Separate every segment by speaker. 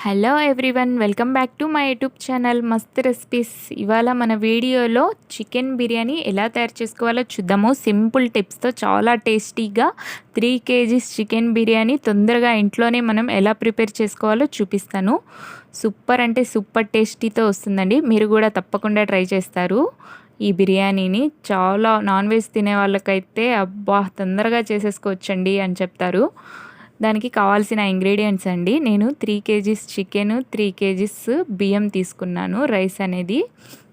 Speaker 1: Hello everyone welcome back to my YouTube channel Mast recipes ఇవాళ మన వీడియోలో chicken biryani ఎలా తయారు చేసుకోవాలో చూద్దాము. సింపుల్ టిప్స్తో చాలా టేస్టీగా త్రీ కేజీస్ చికెన్ బిర్యానీ తొందరగా ఇంట్లోనే మనం ఎలా ప్రిపేర్ చేసుకోవాలో చూపిస్తాను. సూపర్ అంటే సూపర్ టేస్టీతో వస్తుందండి. మీరు కూడా తప్పకుండా ట్రై చేస్తారు. ఈ బిర్యానీని చాలా నాన్ వెజ్ తినే వాళ్ళకైతే అబ్బా తొందరగా చేసేసుకోవచ్చండి అని చెప్తారు. దానికి కావాల్సిన ఇంగ్రీడియంట్స్ అండి. నేను three kgs chicken three kgs బియ్యం తీసుకున్నాను. రైస్ అనేది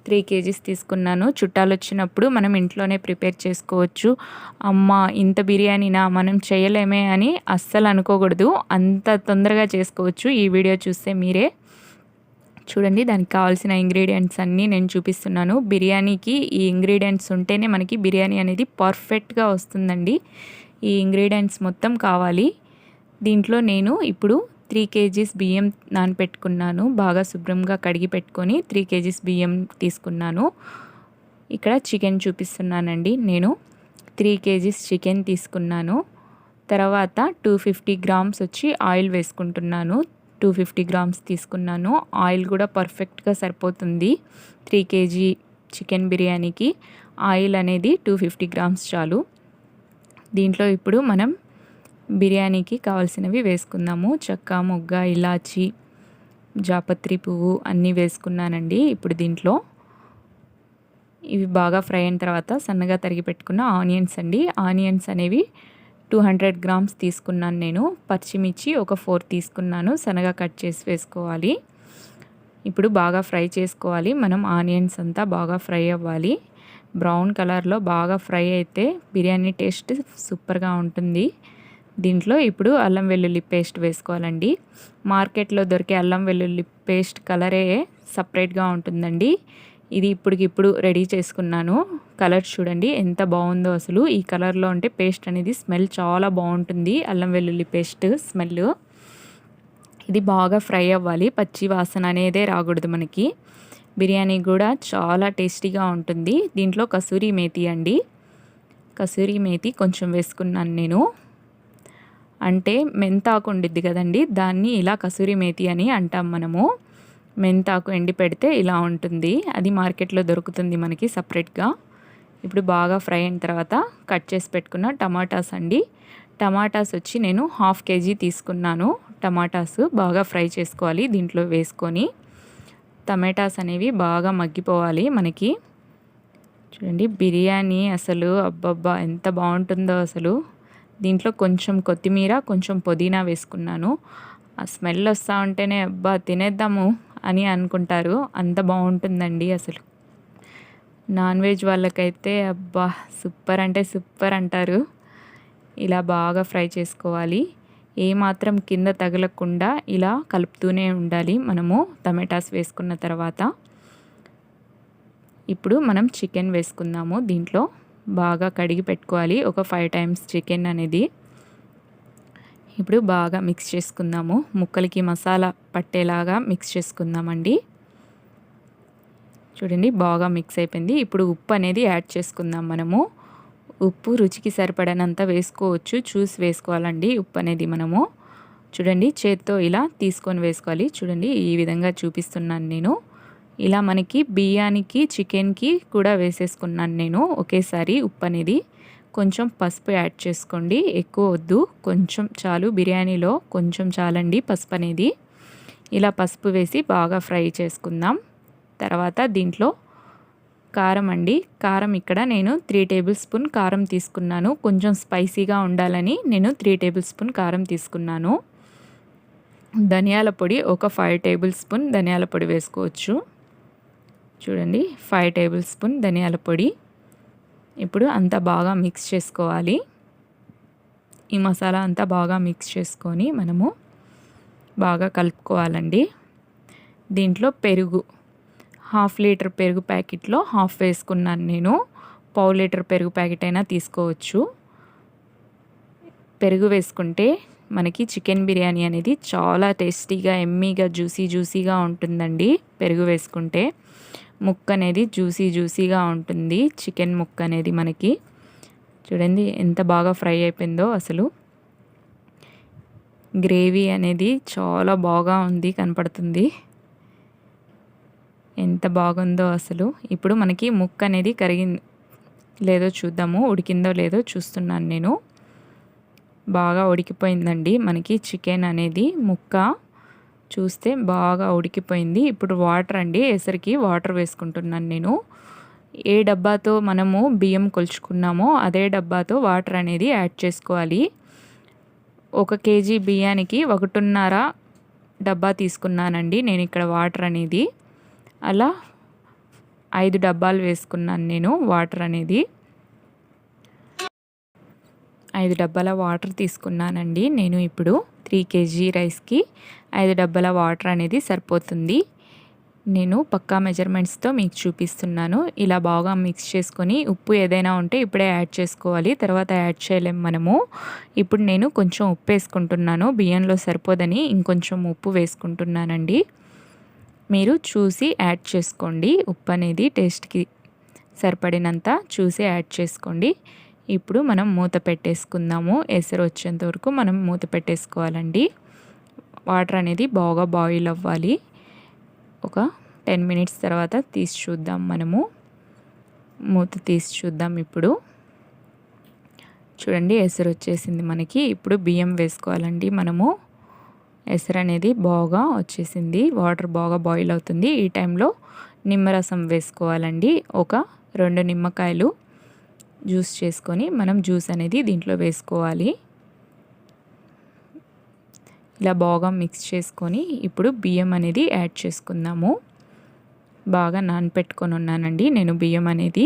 Speaker 1: త్రీ కేజీస్ తీసుకున్నాను. చుట్టాలు వచ్చినప్పుడు మనం ఇంట్లోనే ప్రిపేర్ చేసుకోవచ్చు. అమ్మ ఇంత బిర్యానీనా? మనం చేయలేమే అని అస్సలు అనుకోకూడదు. అంత తొందరగా చేసుకోవచ్చు. ఈ వీడియో చూస్తే మీరే చూడండి. దానికి కావాల్సిన ఇంగ్రీడియంట్స్ అన్నీ నేను చూపిస్తున్నాను. బిర్యానీకి ఈ ఇంగ్రీడియంట్స్ ఉంటేనే మనకి బిర్యానీ అనేది పర్ఫెక్ట్గా వస్తుందండి. ఈ ఇంగ్రీడియంట్స్ మొత్తం కావాలి. దీంట్లో నేను ఇప్పుడు త్రీ కేజీస్ బియ్యం నానపెట్టుకున్నాను. బాగా శుభ్రంగా కడిగి పెట్టుకొని త్రీ కేజీస్ బియ్యం తీసుకున్నాను. ఇక్కడ చికెన్ చూపిస్తున్నానండి. నేను త్రీ కేజీస్ చికెన్ తీసుకున్నాను. తర్వాత టూ ఫిఫ్టీ గ్రామ్స్ వచ్చి ఆయిల్ వేసుకుంటున్నాను. టూ ఫిఫ్టీ గ్రామ్స్ తీసుకున్నాను. ఆయిల్ కూడా పర్ఫెక్ట్గా సరిపోతుంది. త్రీ కేజీ చికెన్ బిర్యానీకి. ఆయిల్ అనేది టూ ఫిఫ్టీ గ్రామ్స్ చాలు. దీంట్లో ఇప్పుడు మనం బిర్యానీకి కావాల్సినవి వేసుకుందాము. చెక్క మొగ్గ ఇలాచి జాపత్రి పువ్వు అన్నీ వేసుకున్నానండి ఇప్పుడు దీంట్లో. ఇవి బాగా ఫ్రై అయిన తర్వాత సన్నగా తరిగి పెట్టుకున్న ఆనియన్స్ అండి. ఆనియన్స్ అనేవి టూ హండ్రెడ్ గ్రామ్స్ తీసుకున్నాను నేను. పచ్చిమిర్చి ఒక ఫోర్ తీసుకున్నాను. సన్నగా కట్ చేసి వేసుకోవాలి. ఇప్పుడు బాగా ఫ్రై చేసుకోవాలి. మనం ఆనియన్స్ అంతా బాగా ఫ్రై అవ్వాలి. బ్రౌన్ కలర్లో బాగా ఫ్రై అయితే బిర్యానీ టేస్ట్ సూపర్గా ఉంటుంది. దీంట్లో ఇప్పుడు అల్లం వెల్లుల్లి పేస్ట్ వేసుకోవాలండి. మార్కెట్లో దొరికే అల్లం వెల్లుల్లి పేస్ట్ కలరే సపరేట్గా ఉంటుందండి. ఇది ఇప్పటికిప్పుడు రెడీ చేసుకున్నాను. కలర్ చూడండి ఎంత బాగుందో అసలు. ఈ కలర్లో ఉంటే పేస్ట్ అనేది స్మెల్ చాలా బాగుంటుంది. అల్లం వెల్లుల్లి పేస్ట్ స్మెల్. ఇది బాగా ఫ్రై అవ్వాలి. పచ్చి వాసన అనేదే రాకూడదు మనకి. బిర్యానీ కూడా చాలా టేస్టీగా ఉంటుంది. దీంట్లో కసూరి మేతి అండి. కసూరి మేతి కొంచెం వేసుకున్నాను నేను. అంటే మెంతాకు ఉండిద్ది కదండి దాన్ని ఇలా కసూరి మేతి అని అంటాం మనము. మెంతాకు ఎండి పెడితే ఇలా ఉంటుంది. అది మార్కెట్లో దొరుకుతుంది మనకి సపరేట్గా. ఇప్పుడు బాగా ఫ్రై అయిన తర్వాత కట్ చేసి పెట్టుకున్న టమాటాస్ అండి. టమాటాస్ వచ్చి నేను హాఫ్ కేజీ తీసుకున్నాను. టమాటాస్ బాగా ఫ్రై చేసుకోవాలి దీంట్లో వేసుకొని. టమాటాస్ అనేవి బాగా మగ్గిపోవాలి మనకి. చూడండి బిర్యానీ అసలు అబ్బబ్బా ఎంత బాగుంటుందో అసలు. దీంట్లో కొంచెం కొత్తిమీర కొంచెం పుదీనా వేసుకున్నాను. ఆ స్మెల్ వస్తూ ఉంటేనే అబ్బా తినేద్దాము అని అనుకుంటారు. అంత బాగుంటుందండి అసలు. నాన్ వెజ్ వాళ్ళకైతే అబ్బా సూపర్ అంటే సూపర్ అంటారు. ఇలా బాగా ఫ్రై చేసుకోవాలి. ఏమాత్రం కింద తగలకుండా ఇలా కలుపుతూనే ఉండాలి. మనము టమాటాస్ వేసుకున్న తర్వాత. ఇప్పుడు మనం చికెన్ వేసుకుందాము దీంట్లో. బాగా కడిగి పెట్టుకోవాలి. ఒక ఫైవ్ టైమ్స్ చికెన్ అనేది ఇప్పుడు బాగా మిక్స్ చేసుకుందాము. ముక్కలకి మసాలా పట్టేలాగా మిక్స్ చేసుకుందామండి. చూడండి బాగా మిక్స్ అయిపోయింది. ఇప్పుడు ఉప్పు అనేది యాడ్ చేసుకుందాం మనము. ఉప్పు రుచికి సరిపడనంత వేసుకోవచ్చు. చూసి వేసుకోవాలండి ఉప్పు అనేది మనము. చూడండి చేత్తో ఇలా తీసుకొని వేసుకోవాలి. చూడండి ఈ విధంగా చూపిస్తున్నాను నేను. ఇలా మనకి బియ్యానికి చికెన్కి కూడా వేసేసుకున్నాను నేను ఒకేసారి ఉప్పు అనేది కొంచెం పసుపు యాడ్ చేసుకోండి. ఎక్కువ వద్దు. కొంచెం చాలు. బిర్యానీలో కొంచెం చాలండి పసుపు అనేది ఇలా పసుపు వేసి బాగా ఫ్రై చేసుకుందాం. తర్వాత దీంట్లో కారం అండి. కారం ఇక్కడ నేను త్రీ టేబుల్ స్పూన్ కారం తీసుకున్నాను. కొంచెం స్పైసీగా ఉండాలని నేను త్రీ టేబుల్ స్పూన్ కారం తీసుకున్నాను. ధనియాల పొడి ఒక ఫైవ్ టేబుల్ స్పూన్ ధనియాల పొడి వేసుకోవచ్చు. చూడండి ఫైవ్ టేబుల్ స్పూన్ ధనియాల పొడి. ఇప్పుడు అంతా బాగా మిక్స్ చేసుకోవాలి. ఈ మసాలా అంతా బాగా మిక్స్ చేసుకొని మనము బాగా కలుపుకోవాలండి. దీంట్లో పెరుగు హాఫ్ లీటర్ పెరుగు ప్యాకెట్లో హాఫ్ వేసుకున్నాను నేను. పావు లీటర్ పెరుగు ప్యాకెట్ అయినా తీసుకోవచ్చు. పెరుగు వేసుకుంటే మనకి చికెన్ బిర్యానీ అనేది చాలా టేస్టీగా ఎమ్మీగా జ్యూసీ జ్యూసీగా ఉంటుందండి పెరుగు వేసుకుంటే. ముక్క అనేది జ్యూసీ జ్యూసీగా ఉంటుంది. చికెన్ ముక్క అనేది మనకి. చూడండి ఎంత బాగా ఫ్రై అయిపోయిందో అసలు. గ్రేవీ అనేది చాలా బాగా ఉంది కనపడుతుంది. ఎంత బాగుందో అసలు. ఇప్పుడు మనకి ముక్క అనేది కరిగి లేదో చూద్దాము ఉడికిందో లేదో చూస్తున్నాను నేను. బాగా ఉడికిపోయిందండి మనకి చికెన్ అనేది ముక్క. చూస్తే బాగా ఉడికిపోయింది. ఇప్పుడు వాటర్ అండి ఎసరికి వాటర్ వేసుకుంటున్నాను నేను. ఏ డబ్బాతో మనము బియ్యం కొలుచుకున్నామో అదే డబ్బాతో వాటర్ అనేది యాడ్ చేసుకోవాలి. ఒక కేజీ బియ్యానికి ఒకటిన్నర డబ్బా తీసుకున్నానండి నేను ఇక్కడ వాటర్ అనేది. అలా ఐదు డబ్బాలు వేసుకున్నాను నేను వాటర్ అనేది. ఐదు డబ్బాల వాటర్ తీసుకున్నానండి నేను ఇప్పుడు త్రీ కేజీ రైస్కి. ఐదు డబ్బాల వాటర్ అనేది సరిపోతుంది. నేను పక్కా మెజర్మెంట్స్తో మీకు చూపిస్తున్నాను. ఇలా బాగా మిక్స్ చేసుకొని ఉప్పు ఏదైనా ఉంటే ఇప్పుడే యాడ్ చేసుకోవాలి. తర్వాత యాడ్ చేయలేం మనము. ఇప్పుడు నేను కొంచెం ఉప్పు వేసుకుంటున్నాను. బియ్యంలో సరిపోదని ఇంకొంచెం ఉప్పు వేసుకుంటున్నానండి. మీరు చూసి యాడ్ చేసుకోండి. ఉప్పు అనేది టేస్ట్కి సరిపడినంత చూసి యాడ్ చేసుకోండి. ఇప్పుడు మనం మూత పెట్టేసుకుందాము. ఎసరు వచ్చేంత వరకు మనం మూత పెట్టేసుకోవాలండి. వాటర్ అనేది బాగా బాయిల్ అవ్వాలి. ఒక టెన్ మినిట్స్ తర్వాత తీసి చూద్దాం మనము. మూత తీసి చూద్దాం ఇప్పుడు. చూడండి ఎసరు వచ్చేసింది మనకి. ఇప్పుడు బియ్యం వేసుకోవాలండి మనము. ఎసరు అనేది బాగా వచ్చేసింది. వాటర్ బాగా బాయిల్ అవుతుంది. ఈ టైంలో నిమ్మరసం వేసుకోవాలండి. ఒక రెండు నిమ్మకాయలు జ్యూస్ చేసుకొని మనం జ్యూస్ అనేది దీంట్లో వేసుకోవాలి. ఇలా బాగా మిక్స్ చేసుకొని ఇప్పుడు బియ్యం అనేది యాడ్ చేసుకుందాము. బాగా నానపెట్టుకొని ఉన్నానండి నేను బియ్యం అనేది.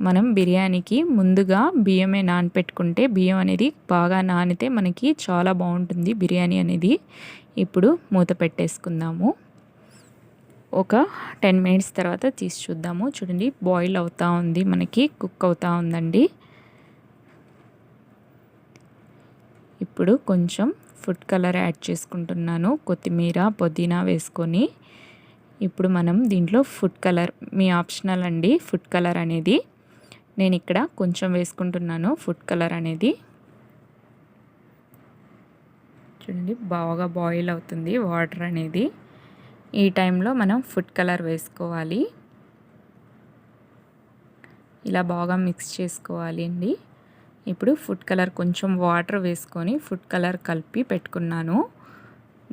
Speaker 1: మనం బిర్యానీకి ముందుగా బియ్యమే నానపెట్టుకుంటే బియ్యం అనేది బాగా నానితే మనకి చాలా బాగుంటుంది బిర్యానీ అనేది. ఇప్పుడు మూత పెట్టేసుకుందాము. ఒక టెన్ మినిట్స్ తర్వాత తీసి చూద్దాము. చూడండి బాయిల్ అవుతూ ఉంది మనకి కుక్ అవుతూ ఉందండి. ఇప్పుడు కొంచెం ఫుడ్ కలర్ యాడ్ చేసుకుంటున్నాను. కొత్తిమీర పుదీనా వేసుకొని ఇప్పుడు మనం దీంట్లో ఫుడ్ కలర్ మీ ఆప్షనల్ అండి ఫుడ్ కలర్ అనేది. నేను ఇక్కడ కొంచెం వేసుకుంటున్నాను ఫుడ్ కలర్ అనేది. చూడండి బాగా బాయిల్ అవుతుంది వాటర్ అనేది. ఈ టైంలో మనం ఫుడ్ కలర్ వేసుకోవాలి. ఇలా బాగా మిక్స్ చేసుకోవాలి అండి. ఇప్పుడు ఫుడ్ కలర్ కొంచెం వాటర్ వేసుకొని ఫుడ్ కలర్ కలిపి పెట్టుకున్నాను.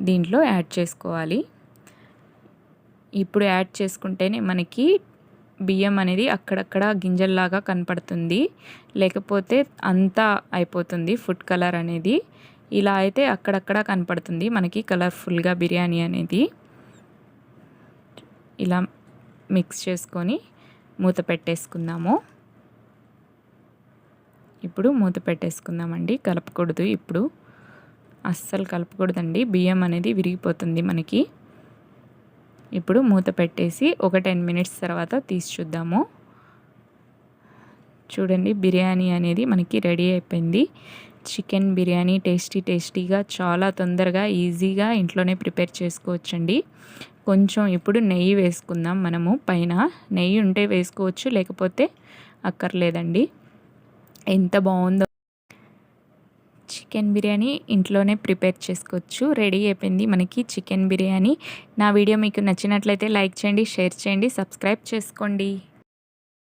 Speaker 1: దీంట్లో యాడ్ చేసుకోవాలి. ఇప్పుడు యాడ్ చేసుకుంటేనే మనకి బియ్యం అనేది అక్కడక్కడ గింజల్లాగా కనపడుతుంది. లేకపోతే అంతా అయిపోతుంది ఫుడ్ కలర్ అనేది. ఇలా అయితే అక్కడక్కడ కనపడుతుంది మనకి కలర్ఫుల్గా బిర్యానీ అనేది. ఇలా మిక్స్ చేసుకొని మూత పెట్టేసుకుందాము. ఇప్పుడు మూత పెట్టేసుకుందామండి. కలపకూడదు ఇప్పుడు. అస్సలు కలపకూడదండి. బియ్యం అనేది విరిగిపోతుంది మనకి. ఇప్పుడు మూత పెట్టేసి ఒక టెన్ మినిట్స్ తర్వాత తీసి చూద్దాము. చూడండి బిర్యానీ అనేది మనకి రెడీ అయిపోయింది. చికెన్ బిర్యానీ టేస్టీ టేస్టీగా చాలా తొందరగా ఈజీగా ఇంట్లోనే ప్రిపేర్ చేసుకోవచ్చండి. కొంచెం ఇప్పుడు నెయ్యి వేసుకుందాం మనము. పైన నెయ్యి ఉంటే వేసుకోవచ్చు లేకపోతే అక్కర్లేదండి. ఎంత బాగుందో. చికెన్ బిర్యానీ ఇంట్లోనే ప్రిపేర్ చేసుకోవచ్చు. రెడీ అయిపోయింది మనకి చికెన్ బిర్యానీ. నా వీడియో మీకు నచ్చినట్లయితే లైక్ చేయండి షేర్ చేయండి సబ్స్క్రైబ్ చేసుకోండి.